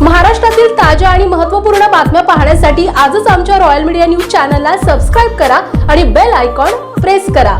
महाराष्ट्रातील ताज्या आणि महत्त्वपूर्ण बातम्या पाहण्यासाठी आजच आमच्या रॉयल मीडिया न्यूज चॅनलला सबस्क्राईब करा आणि बेल आयकॉन प्रेस करा.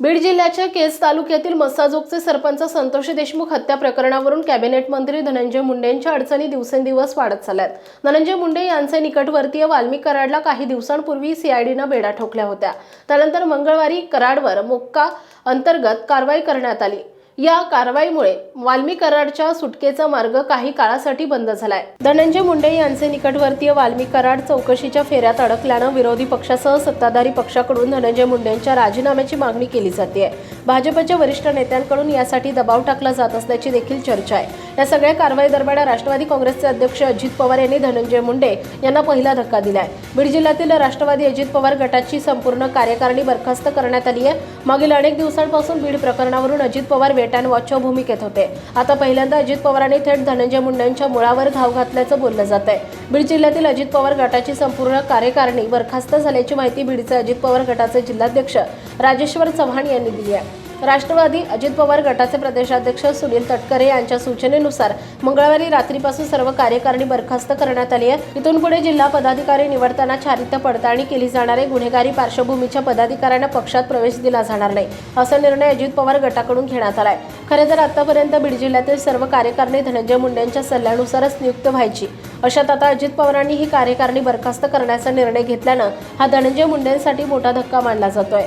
बीड जिल्ह्याच्या केस तालुक्यातील मस्साजोगचे सरपंच संतोष देशमुख हत्या प्रकरणावरून कॅबिनेट मंत्री धनंजय मुंडेंच्या अडचणी दिवसेंदिवस वाढत चालल्यात. धनंजय मुंडे यांचे निकटवर्तीय वाल्मिक कराडला काही दिवसांपूर्वी सीआयडीनं बेडा ठोकल्या होत्या. त्यानंतर मंगळवारी कराडवर मोक्का अंतर्गत कारवाई करण्यात आली. या कारवाईमुळे वाल्मी कराडच्या सुटकेचा मार्ग काही काळासाठी बंद झालाय. धनंजय मुंडे यांचे निकटवर्तीय वाल्मी कराड चौकशीच्या फेऱ्यात अडकल्यानं विरोधी पक्षासह सत्ताधारी पक्षाकडून धनंजय मुंडेंच्या राजीनाम्याची मागणी केली जाते भाजपच्या वरिष्ठ नेत्यांकडून यासाठी दबाव टाकला जात असल्याची देखील चर्चा आहे. या सगळ्या कारवाई दरम्यान राष्ट्रवादी काँग्रेसचे अध्यक्ष अजित पवार यांनी धनंजय मुंडे यांना पहिला धक्का दिलाय. बीड जिल्ह्यातील राष्ट्रवादी अजित पवार गटाची संपूर्ण कार्यकारिणी बरखास्त करण्यात आली आहे. मागील अनेक दिवसांपासून बीड प्रकरणावरून अजित पवार वेट अँड वॉचच्या भूमिकेत होते. आता पहिल्यांदा अजित पवारांनी थेट धनंजय मुंडेंच्या मुळावर घाव घातल्याचं बोललं जात आहे बीड जिल्ह्यातील अजित पवार गटाची संपूर्ण कार्यकारिणी बरखास्त झाल्याची माहिती बीडचे अजित पवार गटाचे जिल्हाध्यक्ष राजेश्वर चव्हाण यांनी दिली आहे. राष्ट्रवादी अजित पवार गटाचे प्रदेशाध्यक्ष सुनील तटकरे यांच्या सूचनेनुसार मंगळवारी रात्रीपासून सर्व कार्यकारिणी बरखास्त करण्यात आली आहे. इथून पुढे जिल्हा पदाधिकारी निवडताना चारित्य पडताळणी केली जाणार आहे गुन्हेगारी पार्श्वभूमीच्या पदाधिकाऱ्यांना पक्षात प्रवेश दिला जाणार नाही असा निर्णय अजित पवार गटाकडून घेण्यात आलाय. खरे तर आतापर्यंत बीड जिल्ह्यातील सर्व कार्यकारिणी धनंजय मुंडेंच्या सल्ल्यानुसारच नियुक्त व्हायची. अशात आता अजित पवारांनी ही कार्यकारिणी बरखास्त करण्याचा निर्णय घेतल्यानं हा धनंजय मुंडेंसाठी मोठा धक्का मानला जातोय.